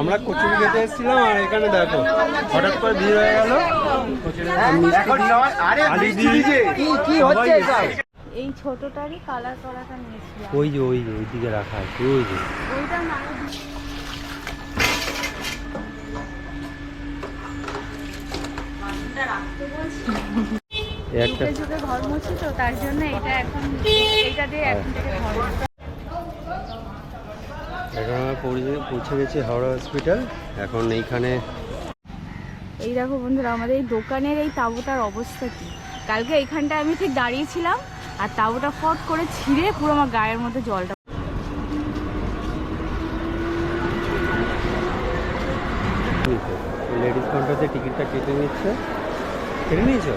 আমরা কচুরি খেতে এসেছিলাম আর এখানে দেখো হঠাৎ করে ভিড় হয়ে গেল। এই ছোটটারই কালার করাটা নিয়েছিলাম। ওই যে ওই যে ওইদিকে রাখা আছে ওই যে। ওইটা না একটা যুগে ঘর মুছি তো তার জন্য এটা এখন এইটা দিয়ে এখন থেকে ঘর মুছি। এখন আমরা পৌঁছে- পৌঁছে গেছি হাওড়া হসপিটাল এখন এইখানে এই দেখো বন্ধুরা আমাদের এই দোকানের এই তাঁবুটার অবস্থা কি? কালকে এইখানটা আমি ঠিক দাঁড়িয়েছিলাম আর তাঁবুটা ফট করে ছিঁড়ে পুরো আমার গায়ের মধ্যে জলটা লেডিস কাউন্টারতে টিকিটটা কেটে নিচ্ছে। কেটে নিয়েছো?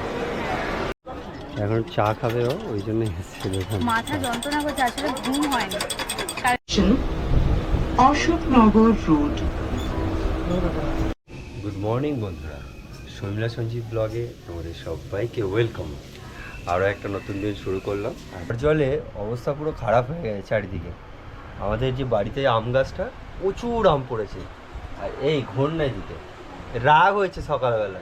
এখন চা খাবে ও ওই জন্য এসছে মাথা যন্ত্রণা করছে আসলে ঘুম হয়নি। অশোকনগর রোড। গুড মর্নিং বন্ধুরা। শর্মিলা সঞ্জীব ব্লগে তোমাদের সবাইকে ওয়েলকাম আরও একটা নতুন দিন শুরু করলাম। আর জলে অবস্থা পুরো খারাপ হয়ে গেছে চারিদিকে। আমাদের যে বাড়িতে আম গাছটা, প্রচুর আম পড়েছে। আর এই নাই দিতে। রাগ হয়েছে সকালবেলা।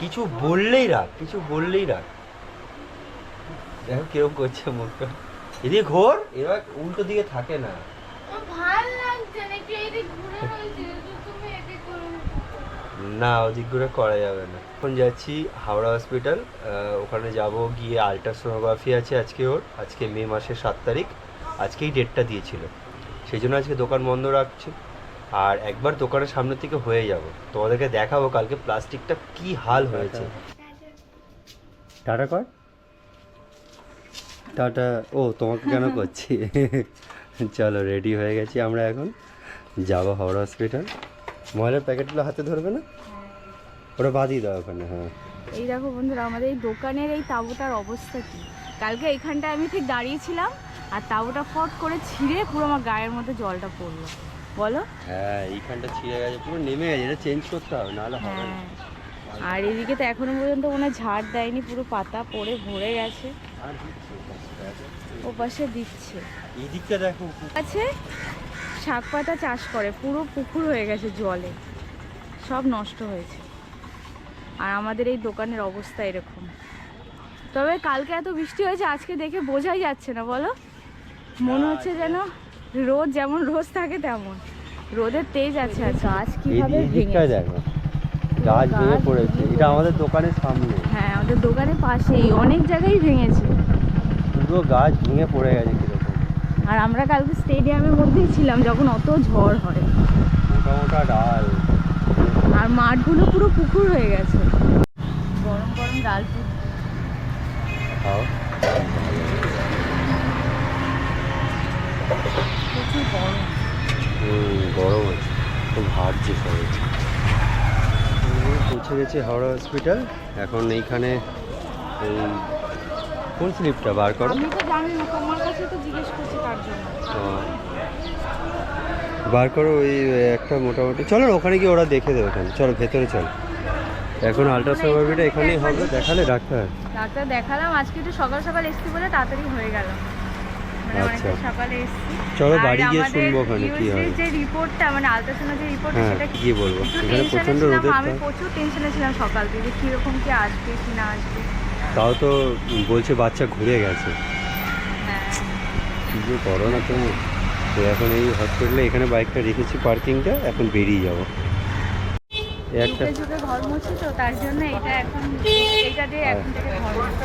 কিছু বললেই রাগ, কিছু বললেই রাগ। দেখো কীরকম করছে মুখটা। এদিকে ঘোর, এবার উল্টো দিকে থাকে না ভালো লাগছে না একটু এদিক ঘুরে রয়েছে তুমি এদিক না ওদিক করে করা যাবে না। এখন যাচ্ছি হাওড়া হসপিটাল ওখানে যাব গিয়ে আলট্রাসোনোগ্রাফি আছে আজকে ওর আজকে মে মাসের সাত তারিখ আজকেই ডেটটা দিয়েছিল। সেই জন্য আজকে দোকান বন্ধ রাখছি। আর একবার দোকানের সামনে থেকে হয়ে যাব। তোমাদেরকে দেখাবো কালকে প্লাস্টিকটা কি হাল হয়েছে। টাটা কর। টাটা ও তোমাকে কেন করছি? চলো রেডি হয়ে গেছি আমরা এখন। যাব হাওড়া হসপিটাল। ময়লার প্যাকেটগুলো হাতে ধরবে না? ওটা বাদিয়ে দাও ওখানে হ্যাঁ। এই দেখো বন্ধুরা আমাদের এই দোকানের এই তাঁবুটার অবস্থা কি? কালকে এইখানটা আমি ঠিক দাঁড়িয়েছিলাম আর তাঁবুটা ফট করে ছিঁড়ে পুরো আমার গায়ের মধ্যে জলটা পড়ল। বলো? হ্যাঁ এইখানটা ছিঁড়ে গেছে পুরো নেমে গেছে এটা চেঞ্জ করতে হবে নাহলে হবে হ্যাঁ। না আর এদিকে তো এখনও পর্যন্ত হয় ঝাড় দেয়নি পুরো পাতা পড়ে ভরে গেছে। ওপাশটা। ওপাশে দিচ্ছে। এই দিকটা দেখো আছে? শাক পাতা চাষ করে পুরো পুকুর হয়ে গেছে জলে। সব নষ্ট হয়েছে। আর আমাদের এই দোকানের অবস্থা এরকম। তবে কালকে এত বৃষ্টি হয়েছে আজকে দেখে বোঝাই যাচ্ছে না বলো? মনে হচ্ছে যেন রোদ যেমন রোজ থাকে তেমন। রোদের তেজ আছে আর গাছ কীভাবে ভেঙে দেখো গাছ ভেঙে পড়েছে। এটা আমাদের দোকানের সামনে। হ্যাঁ আমাদের দোকানের পাশেই। অনেক জায়গায় ভেঙেছে। পুরো গাছ ভেঙে পড়ে গেছে। আর আমরা কালকে স্টেডিয়ামের মধ্যেই ছিলাম যখন অত ঝড় হয়। আর মাঠগুলো পুরো পুকুর হয়ে গেছে। গরম গরম ডাল প্রচুর গরম। গরম আছে। খুব সবাই। পৌঁছে গেছি হাওড়া হসপিটাল। এখন এইখানে এই কোন স্লিপটা বার করো? আমি তো জানি না তোমার কাছে তো জিজ্ঞেস করছি তার জন্য। বার করো ওই একটা মোটামুটি। চলো ওখানে গিয়ে ওরা দেখে দেবে ওখানে চলো ভেতরে চলো। এখন আলট্রাসোনোগ্রাফিটা এখানেই হবে দেখালে ডাক্তার। ডাক্তার দেখালাম আজকে একটু সকাল সকাল এসছি বলে তাড়াতাড়ি হয়ে গেল। মানে আচ্ছা। সকালে এসছি। চলো বাড়ি গিয়ে শুনব ওখানে কি হয়। যে রিপোর্টটা মানে আলট্রাসাউন্ড যে রিপোর্ট হ্যাঁ সেটা কি বলব? এখানে প্রচণ্ড রোদের আমি প্রচুর টেনশনে ছিলাম সকাল থেকে কীরকম কি আসবে কি না আসবে। তাও তো বলছে বাচ্চা ঘুরে গেছে। হ্যাঁ। কি যে করো না তুমি তো এখন এই হসপিটালে এখানে বাইকটা রেখেছি পার্কিংটা এখন বেরিয়ে যাব। এই একটা যুগে যুগে ঘর মুছি তো তার জন্য এটা এখন এইটা দিয়ে এখন থেকে ঘর মুছি।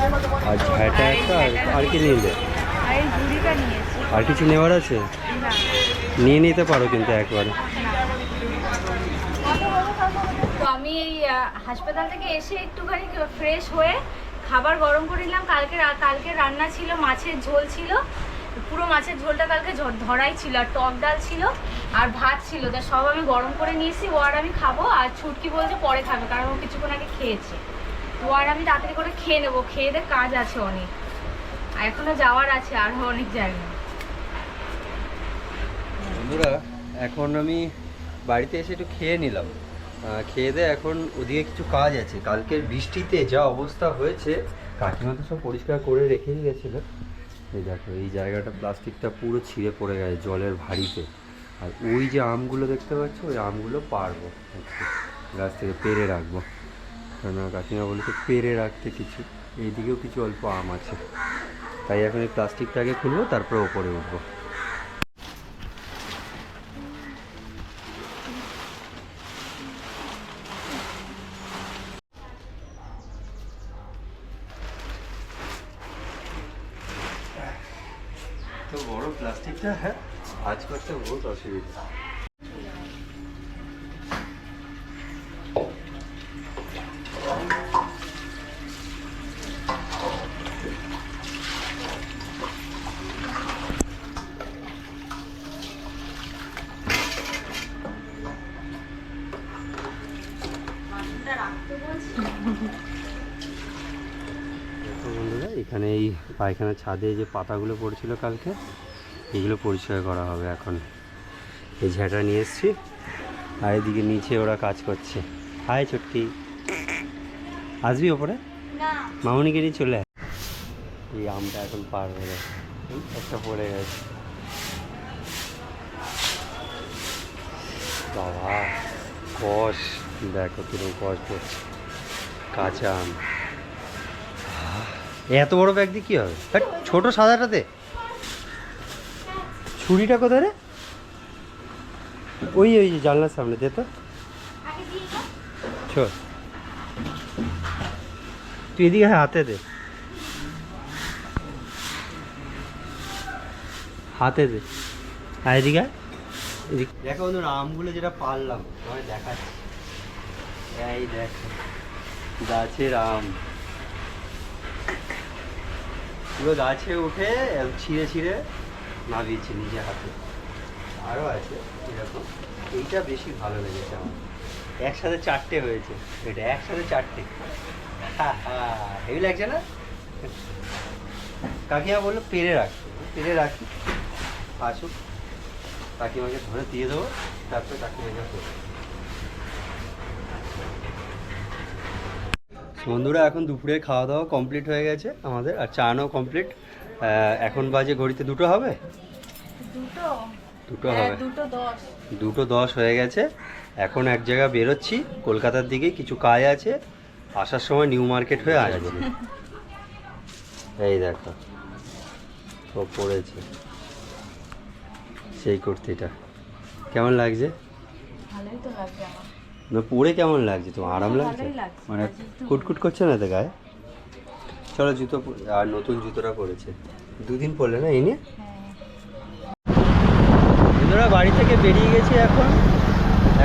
আর ঝাঁটা একটা আর- কি কিছু নেওয়ার আছে? নিয়ে নিতে পারো কিন্তু একবারে। তো আমি এই হাসপাতাল থেকে এসে একটুখানি ফ্রেশ হয়ে খাবার গরম করে নিলাম। কালকে কালকে রান্না ছিল, মাছের ঝোল ছিল। পুরো মাছের ঝোলটা কালকে ধরাই ছিল, আর টক ডাল ছিল, আর ভাত ছিল। তা সব আমি গরম করে নিয়েছি, ও আর আমি খাব, আর ছুটকি বলছে পরে খাবে, কারণ ও কিছুক্ষণ আগে খেয়েছে। ও আর আমি তাড়াতাড়ি করে খেয়ে নেব, খেয়ে দে, কাজ আছে অনেক। আর এখনও যাওয়ার আছে আরও অনেক জায়গা। বন্ধুরা, এখন আমি বাড়িতে এসে একটু খেয়ে নিলাম। খেয়ে দিয়ে এখন ওদিকে কিছু কাজ আছে। কালকের বৃষ্টিতে যা অবস্থা হয়েছে, কাকিমা তো সব পরিষ্কার করে রেখেই গেছিল। এই দেখো, এই জায়গাটা প্লাস্টিকটা পুরো ছিঁড়ে পড়ে গেছে জলের ভারিতে আর ওই যে আমগুলো দেখতে পাচ্ছ, ওই আমগুলো পারব গাছ থেকে পেরে রাখব। আমার কাকিমা বলেছে পেরে রাখতে কিছু, এইদিকেও কিছু অল্প আম আছে। তাই এখন এই প্লাস্টিকটাকে খুলবো, তারপরে ওপরে উঠবো। পায়খানার ছাদে যে পাতাগুলো পড়েছিল কালকে এগুলো পরিষ্কার করা হবে এখন। এই ঝাঁটা নিয়ে এসছি আর এদিকে নিচে ওরা কাজ করছে। হাই ছোট্টি আসবি ওপরে? মামনিকে নিয়ে চলে আয়। এই আমটা এখন পার হয়ে গেছে। একটা পড়ে গেছে। বাবা কষ। দেখো কীরকম কষ পড়ছে। কাঁচা আম। এত বড় ব্যাগ দিয়ে কী হবে? হ্যাট, ছোট সাদাটাতে? ছুরিটা কোথায় রে? ওই ওই যে জানলার সামনে দে তো। তুই এদিকে হাতে দে। হাতে দে। আর। এদিকে। দেখো বন্ধুরা আমগুলো যেটা পারলাম তোমায় দেখাচ্ছি। এই দেখ গাছের আম। পুরো গাছে উঠে ছিঁড়ে ছিঁড়ে নামিয়েছি নিজে হাতে। আরও আছে, এরকম। এইটা বেশি ভালো লেগেছে আমার। একসাথে চারটে হয়েছে। এটা একসাথে চারটে। হ্যাঁ হ্যাঁ হেভি লাগছে না? কাকিমা বলল, পেরে রাখতে পেরে রাখি, আসুক। কাকিমাকে ধরে দিয়ে দেবো, তারপরে কাকিমাকে করব বন্ধুরা এখন দুপুরে খাওয়া দাওয়া কমপ্লিট হয়ে গেছে আমাদের আর চানও কমপ্লিট এখন বাজে ঘড়িতে দুটো হবে? দুটো। হ্যাঁ, হবে। দুটো দশ। হয়ে গেছে। এখন এক জায়গা বেরোচ্ছি কলকাতার দিকে কিছু কাজ আছে আসার সময় নিউ মার্কেট হয়ে আসবে। এই দেখো ও পড়েছে। সেই কুর্তিটা। কেমন লাগছে? ভালোই তো লাগবে আমার। না পরে কেমন লাগছে? তোমার আরাম লাগছে? মানে কুটকুট করছে না তো গায়ে? চলো জুতো আর নতুন জুতোটা পরেছে। দুদিন পরলে না হ্যাঁ বন্ধুরা বাড়ি থেকে বেরিয়ে গেছি এখন।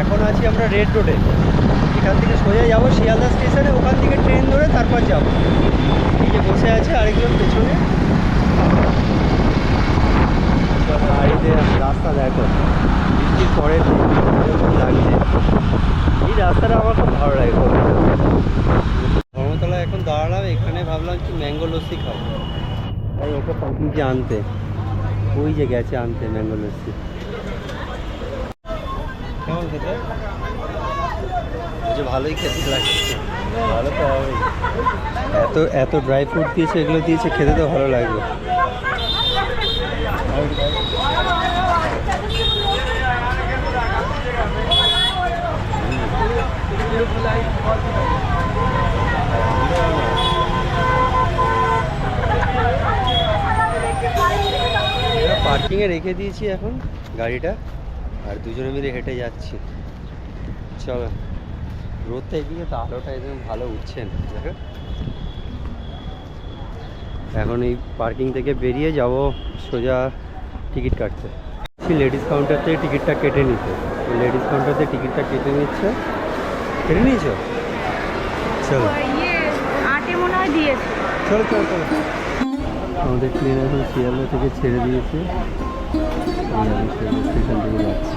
এখন আছি আমরা রেড রোডে এখান থেকে সোজা যাব শিয়ালদা স্টেশনে ওখান থেকে ট্রেন ধরে তারপর যাব। এই যে বসে আছে আরেকজন পেছনে। বাড়িতে রাস্তা দেখো, বৃষ্টির পরে এরকম লাগছে। এই রাস্তাটা আমার খুব ভালো লাগে ধর্মতলায় এখন দাঁড়ালাম, এখানে ভাবলাম কি ম্যাঙ্গো লস্যি খাব। তাই ওকে পাঠিয়েছি আনতে। ওই যে গেছে আনতে ম্যাঙ্গো লস্যি। কেমন খেতে? ভালোই খেতে লাগছে। ভালো তো হবেই। এত এত ড্রাই ফ্রুট দিয়েছে, এগুলো দিয়েছে, খেতে তো ভালো লাগবে। পার্কিংয়ে রেখে দিয়েছি এখন গাড়িটা, আর দুজনে মিলে হেঁটে যাচ্ছি। চলো, রোদটা এদিকে তো আলোটা একদম ভালো উঠছে না। দেখো। এখন এই পার্কিং থেকে বেরিয়ে যাব সোজা টিকিট কাটতে। লেডিস কাউন্টার থেকে টিকিটটা কেটে নিতে। লেডিস কাউন্টার থেকে টিকিটটা কেটে নিচ্ছে। কেটে নিয়েছো? চলো। ইয়ে চলো চলো চলো। আমাদের ট্রেন এখন শিয়ালদা থেকে ছেড়ে দিয়েছে। স্টেশন থেকে যাচ্ছি।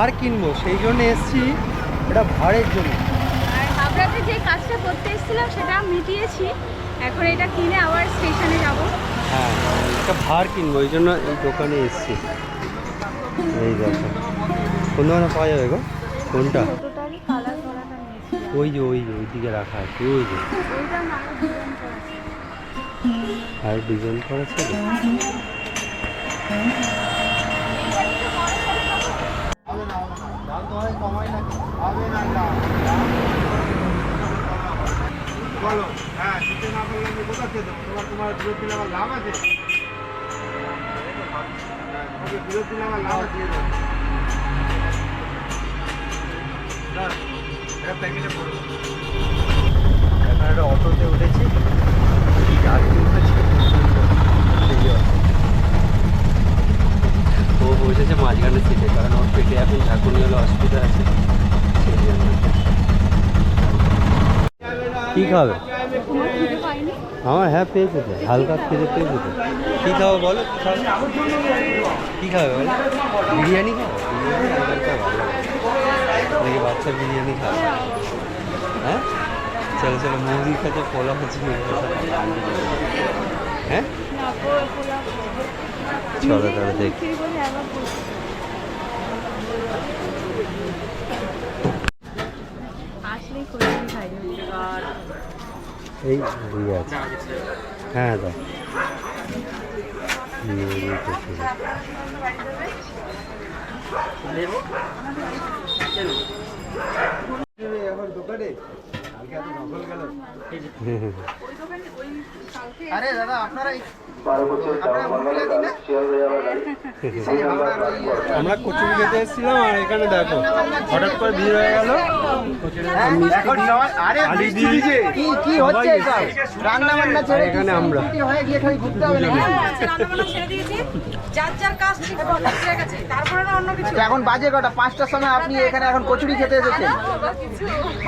ভার কিনবো সেই জন্য এসছি। এটা ভাড়ের জন্য। আর হাবড়াতে যে কাজটা করতে এসেছিলাম সেটা মিটিয়েছি। এখন এটা কিনে আবার স্টেশনে যাব। হ্যাঁ একটা ভার কিনবো ওই জন্য এই দোকানে এসছি। এই দেখো কোন দোকানে পাওয়া যাবে গো কোনটা ওই যে ওই যে ওই দিকে রাখা আছে ওই যে। আর ডিজাইন করেছে বলো হ্যাঁ দিতে না পারলে আমি কোথা থেকে দেবো? তোমার তোমার বিরোধ দিলে আমার লাভ আছে? হ্যাঁ, তোমাকে বিরোধ দিলে আমার লাভ আছে। দাঁড়, এটা প্যাকেটে পড়ে দাও। এখন একটা অটোতে উঠেছি। গাড়ি উঠেছে। ও বসেছে মাঝখানে সিটে কারণ ওর পেটে এখন ঝাঁকুনি হলে অসুবিধা আছে। সেই জন্য কি খাবে? আমার হ্যাঁ পেয়েছে তো হালকা খেতে পেয়েছে তো। কী খাব বলো? কী খাবে বলো? বিরিয়ানি খাবে? বিরিয়ানি নাকি বাচ্চা বিরিয়ানি খাবে? হ্যাঁ? চলো চলো মুরগি খেতে পোলা হচ্ছে হ্যাঁ? চলো তাহলে দেখি। এই আছে। হ্যাঁ। আরে দাদা আপনারা আমরা কচুরি খেতে এসেছিলাম আর এখানে দেখো হঠাৎ করে ভিড় হয়ে গেল। এখানে সবাই- আরে আলি বৃষ্টি দি- দিছে। কি কি হচ্ছে এসব? রান্না বান্না ছেড়ে আর এখানে আমরা। ছুটি গিয়ে খালি ঘুরতে হবে নাকি? আচ্ছা, এখন বাজে কটা পাঁচটার সময় আপনি এখানে এখন কচুরি খেতে এসেছেন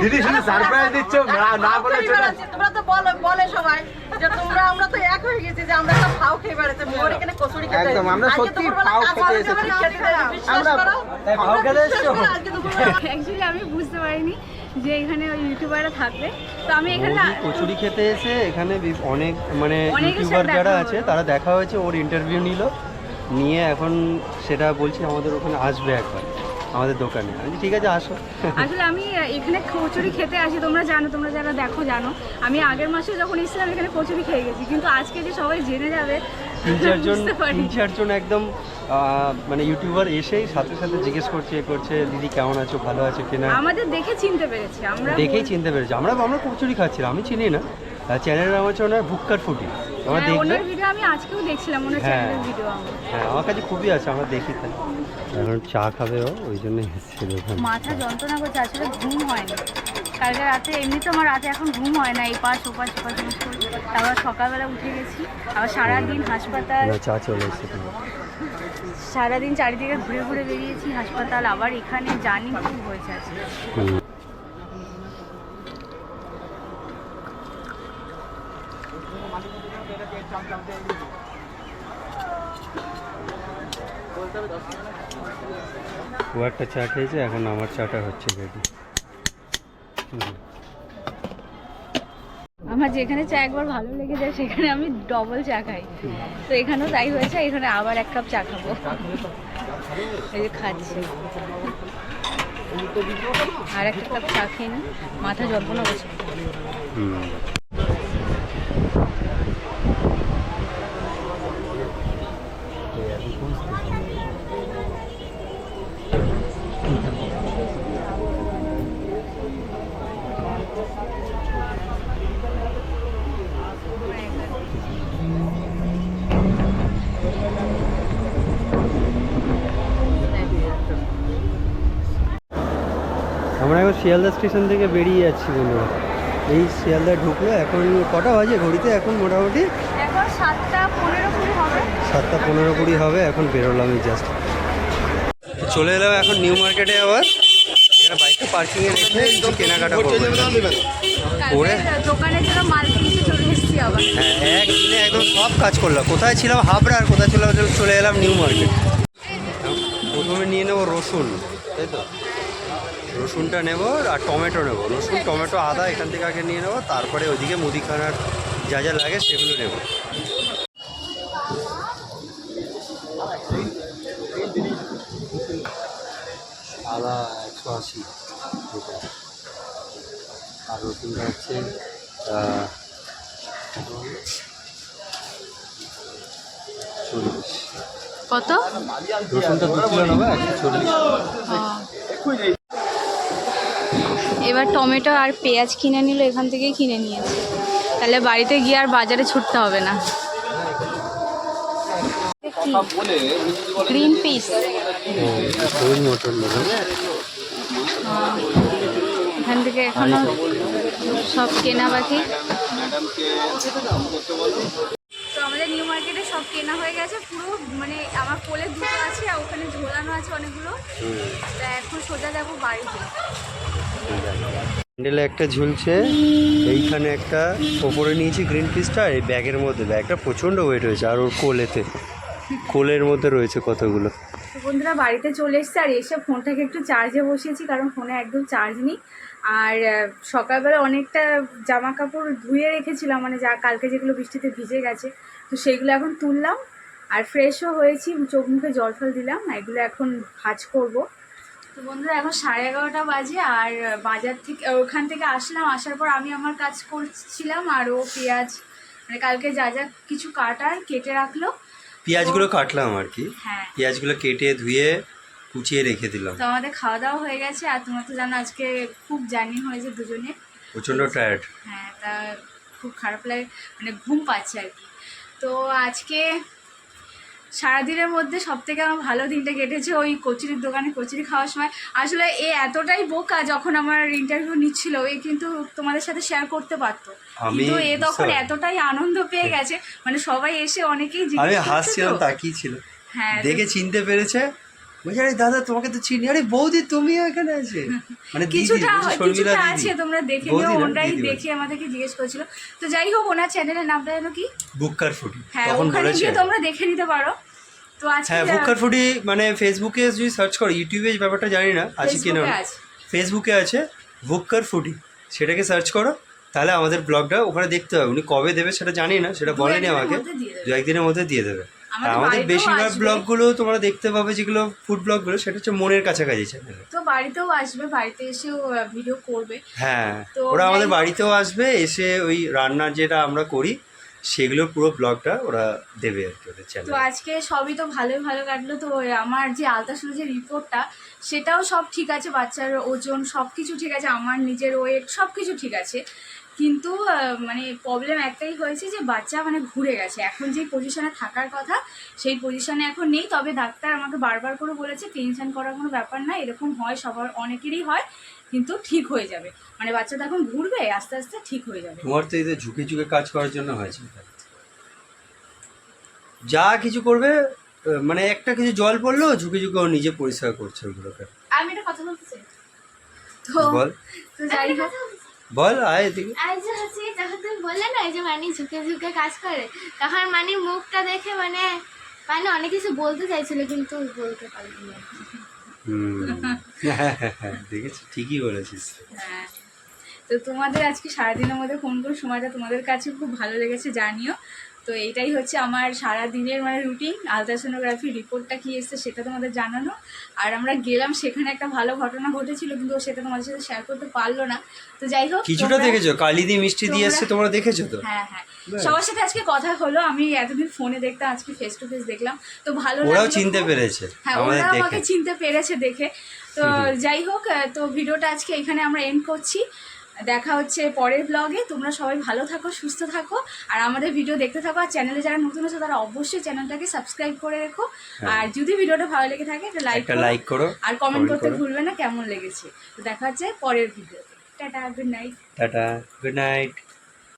দিদি শুধু সারপ্রাইজ দিচ্ছ না না বলে চলে তোমরা তো বলো বলে সবাই যে তোমরা আমরা তো এক হয়ে গেছি যে আমরা একটা ফাও খেয়ে বেড়াতে মোর এখানে কচুরি খেতে একদম, আমরা সত্যি ফাও খেতে এসেছি। যাবে, খেতে দেবে, বিশ্বাস আমরা- ফাও খেতে বিশ্বাস এসছো? করো, আজকে দুপুরবেলা অ্যাকচুয়ালি আমি বুঝতে পারিনি যে এখানে ওই ইউটিউবাররা থাকবে তো আমি এখানে কচুরি খেতে এসে এখানে অনেক মানে ইউটিউবার যারা আছে তারা দেখা হয়েছে ওর ইন্টারভিউ নিল নিয়ে এখন সেটা বলছি আমাদের ওখানে আসবে একবার আমাদের দোকানে। আমি ঠিক আছে আসো। আসলে আমি এখানে কচুরি খেতে আসি তোমরা জানো তোমরা যারা দেখো জানো। আমি আগের মাসে যখন এসেছিলাম এখানে কচুরি খেয়ে গেছি। কিন্তু আজকে যে সবাই জেনে যাবে তিন চারজন তিন চারজন একদম মানে ইউটিউবার এসেই সাথে সাথে জিজ্ঞেস করছে এ করছে দিদি কেমন আছো? ভালো আছো কিনা? আমাদের দেখে চিনতে পেরেছে আমরা দেখেই চিনতে পেরেছি। আমরা আমরা কচুরি খাচ্ছিলাম আমি চিনি না। চ্যানেলের নাম হচ্ছে ভুক্কার ফুটি। আমরা হ্যাঁ, দেখবে? ওনার ভিডিও আমি আজকেও দেখছিলাম ওনার হ্যাঁ। চ্যানেলের ভিডিও আমার। হ্যাঁ আমার কাছে খুবই আছে আমরা দেখি তাই এখন চা খাবে ও ওই জন্য এসেছে দোকানে মাথা যন্ত্রণা করছে আসলে ঘুম হয়নি। কালকে রাতে এমনি তো আমার রাতে এখন ঘুম হয় না এই পাশ ওপাশ ওপাশ ওপাশ তারপর সকালবেলা উঠে গেছি আবার সারাদিন হাসপাতাল চা চলে এসেছে সারাদিন চারিদিকে ঘুরে ঘুরে বেরিয়েছি হাসপাতাল আবার এখানে জানি খুব হয়েছে আজকে। একটা চা খেয়েছে এখন আমার চাটা হচ্ছে রেডি আমার যেখানে চা একবার ভালো লেগে যায় সেখানে আমি ডবল চা খাই। তো এখানেও তাই হয়েছে এখানে আবার এক কাপ চা খাব। এই যে খাচ্ছি। আর একটা কাপ চা খেয়ে নিই মাথা যন্ত্রণা করছে। শিয়ালদা স্টেশন থেকে বেরিয়ে যাচ্ছি বন্ধুরা এই শিয়ালদা ঢুকলো এখন কটা বাজে ঘড়িতে? এখন মোটামুটি? সাতটা পনেরো কুড়ি হবে। এখন বেরোলাম এই জাস্ট চলে এলাম এখন নিউ মার্কেটে আবার। এখানে বাইকটা পার্কিংয়ে রেখে কিছু কেনাকাটা করে? কালকে দোকানের মাল কিনতে চলে এসেছি আবার। হ্যাঁ একদিনে একদম সব কাজ করলাম। কোথায় ছিলাম? হাবড়া আর কোথায় ছিলাম? চলে এলাম নিউ মার্কেট। প্রথমে নিয়ে নেব রসুন তাই তো? রসুনটা নেব আর টমেটো নেব। রসুন টমেটো আদা এখান থেকে আগে নিয়ে নেব তারপরে ওইদিকে মুদিখানার যা যা লাগে সেগুলো নেব। আদা একশো আশি আর রসুনটা হচ্ছে কত? রসুনটা দু কিলো নেব একশো চল্লিশ। এবার টমেটো আর পেঁয়াজ কিনে নিল এখান থেকেই কিনে নিয়েছে। তাহলে বাড়িতে গিয়ে আর বাজারে ছুটতে হবে না। গ্রিন পিস মটর নেব এখান থেকে এখনও সব কেনা বাকি। তো আমাদের নিউ মার্কেটে সব কেনা হয়ে গেছে পুরো মানে আমার কোলে দুটো আছে আর ওখানে ঝোলানো আছে অনেকগুলো। তা এখন সোজা যাব বাড়িতে। হ্যান্ডেলে একটা ঝুলছে, এইখানে একটা ওপরে নিয়েছি গ্রিন পিসটা এই ব্যাগের মধ্যে, ব্যাগটা প্রচণ্ড ওয়েট হয়েছে আর ওর কোলেতে, কোলের মধ্যে রয়েছে কতগুলো। বন্ধুরা, বাড়িতে চলে এসেছে, আর এসে ফোনটাকে একটু চার্জে বসিয়েছি, কারণ ফোনে একদম চার্জ নেই। আর সকালবেলা অনেকটা জামা কাপড় ধুয়ে রেখেছিলাম মানে যা কালকে যেগুলো বৃষ্টিতে ভিজে গেছে, তো সেগুলো এখন তুললাম। আর ফ্রেশও হয়েছি, চোখ মুখে জল ফল দিলাম এগুলো এখন ভাজ করব। তো বন্ধুরা এখন সাড়ে এগারোটা বাজে আর বাজার থেকে ওখান থেকে আসলাম আসার পর আমি আমার কাজ করছিলাম আর ও পেঁয়াজ মানে কালকে যা যা কিছু কাটার কেটে রাখল। পেঁয়াজগুলো কাটলাম আর কি। হ্যাঁ। পেঁয়াজগুলো কেটে ধুয়ে কুচিয়ে রেখে দিলাম। তো আমাদের খাওয়া দাওয়া হয়ে গেছে আর তোমার তো জানো আজকে খুব জার্নি হয়েছে দুজনে। প্রচণ্ড টায়ার্ড হ্যাঁ তা খুব খারাপ লাগে মানে ঘুম পাচ্ছে আর কি। তো আজকে সারাদিনের মধ্যে সব থেকে আমার ভালো দিনটা কেটেছে ওই কচুরির দোকানে কচুরি খাওয়ার সময়। আসলে এ এতটাই বোকা যখন আমার ইন্টারভিউ নিচ্ছিল এ কিন্তু তোমাদের সাথে শেয়ার করতে পারতো। কিন্তু এ তখন এতটাই আনন্দ পেয়ে গেছে মানে সবাই এসে অনেকেই জিজ্ঞেস আমি হাসছিলাম তাকিয়েছিল তাকিয়ে ছিল। হ্যাঁ দেখে চিনতে পেরেছে বলছে আরে দাদা তোমাকে তো চিনি। আরে বৌদি তুমি এখানে আছে? মানে কিছুটা কিছুটা আছে তোমরা দেখে নিও ওনারাই দেখে আমাদেরকে জিজ্ঞেস করছিল। তো যাই হোক ওনার চ্যানেলের নামটা যেন কি? বুককার ফুটি। হ্যাঁ ওখানে গিয়ে তোমরা দেখে নিতে পারো। তো আজকে হ্যাঁ বুককার ফুটি মানে ফেসবুকে যদি সার্চ করো ইউটিউবে ব্যাপারটা জানি না আছে কি না ফেসবুকে আছে। বুককার ফুটি। সেটাকে সার্চ করো তাহলে আমাদের ব্লগটা ওখানে দেখতে হবে। উনি কবে দেবে সেটা জানি না সেটা বলেনি আমাকে। মধ্যে দিয়ে দেবে। দু একদিনের মধ্যে দিয়ে দেবে। আমাদের বেশিরভাগ। ব্লগগুলো তোমরা দেখতে পাবে যেগুলো ফুড ব্লগগুলো সেটা হচ্ছে মনের কাছাকাছি চ্যানেলে তো বাড়িতেও আসবে বাড়িতে এসেও ভিডিও করবে। হ্যাঁ তো ওরা আমাদের বাড়িতেও আসবে এসে ওই রান্নার যেটা আমরা করি সেগুলোর পুরো ব্লগটা ওরা দেবে আর কি ওদের তো আজকে সবই তো ভালোই ভালো কাটলো। তো আমার যে আলতাসুর যে রিপোর্টটা সেটাও সব ঠিক আছে বাচ্চার ওজন সব কিছু ঠিক আছে আমার নিজের ওয়েট সব কিছু ঠিক আছে। কিন্তু মানে প্রবলেম একটাই হয়েছে যে বাচ্চা মানে ঘুরে গেছে। এখন যে পজিশনে থাকার কথা সেই পজিশনে এখন নেই। তবে ডাক্তার আমাকে বারবার করে বলেছে টেনশন করার কোনো ব্যাপার না এরকম হয় সবার অনেকেরই হয় কিন্তু ঠিক হয়ে যাবে। মানে বাচ্চাটা এখন ঘুরবে আস্তে আস্তে ঠিক হয়ে যাবে। তোমার তো এদের ঝুঁকে ঝুঁকে কাজ করার জন্য হয়েছে। যা কিছু করবে মানে একটা কিছু জল পড়ল ঝুঁকে ঝুঁকে ও নিজে পরিষ্কার করছে ওইগুলোকে আমি একটা কথা বলতে চাই। তো বল। তো যাই হোক। বল আয় এদিকে। হচ্ছে তখন তুমি বললে না এই যে মানে ঝুঁকে ঝুঁকে কাজ করে তখন মানে মুখটা দেখে মানে মানে অনেক কিছু বলতে চাইছিল কিন্তু বলতে পারলি। হুম। হ্যাঁ, হ্যাঁ, হ্যাঁ, দেখেছি ঠিকই বলেছিস। হ্যাঁ। তো তোমাদের আজকে সারাদিনের মধ্যে কোন কোন সময়টা তোমাদের কাছে খুব ভালো লেগেছে জানিও। তো এইটাই হচ্ছে আমার সারা দিনের মানে রুটিন আলট্রাসোনোগ্রাফি রিপোর্টটা কি এসছে সেটা তোমাদের জানানো। আর আমরা গেলাম সেখানে একটা ভালো ঘটনা ঘটেছিল কিন্তু সেটা তোমাদের সাথে শেয়ার করতে পারল না। তো যাই হোক কিছুটা দেখেছ? কালি দিয়ে মিষ্টি দিয়ে এসছে তোমরা দেখেছ তো? হ্যাঁ হ্যাঁ। সবার সাথে আজকে কথা হলো আমি এতদিন ফোনে দেখতাম আজকে ফেস টু ফেস দেখলাম। তো ভালো ওরাও চিনতে পেরেছে হ্যাঁ ওরা আমাকে চিনতে পেরেছে দেখে। তো যাই হোক তো ভিডিওটা আজকে এখানে আমরা এন্ড করছি। দেখা হচ্ছে পরের ব্লগে তোমরা সবাই ভালো থাকো সুস্থ থাকো। আর আমাদের ভিডিও দেখতে থাকো। আর চ্যানেলে যারা নতুন আছে তারা অবশ্যই চ্যানেলটাকে সাবস্ক্রাইব করে রেখো। আর যদি ভিডিওটা ভালো লেগে থাকে একটা লাইক লাইক করো। আর কমেন্ট করতে করো। ভুলবে না কেমন লেগেছে। তো দেখা হচ্ছে পরের video tata good night tata good night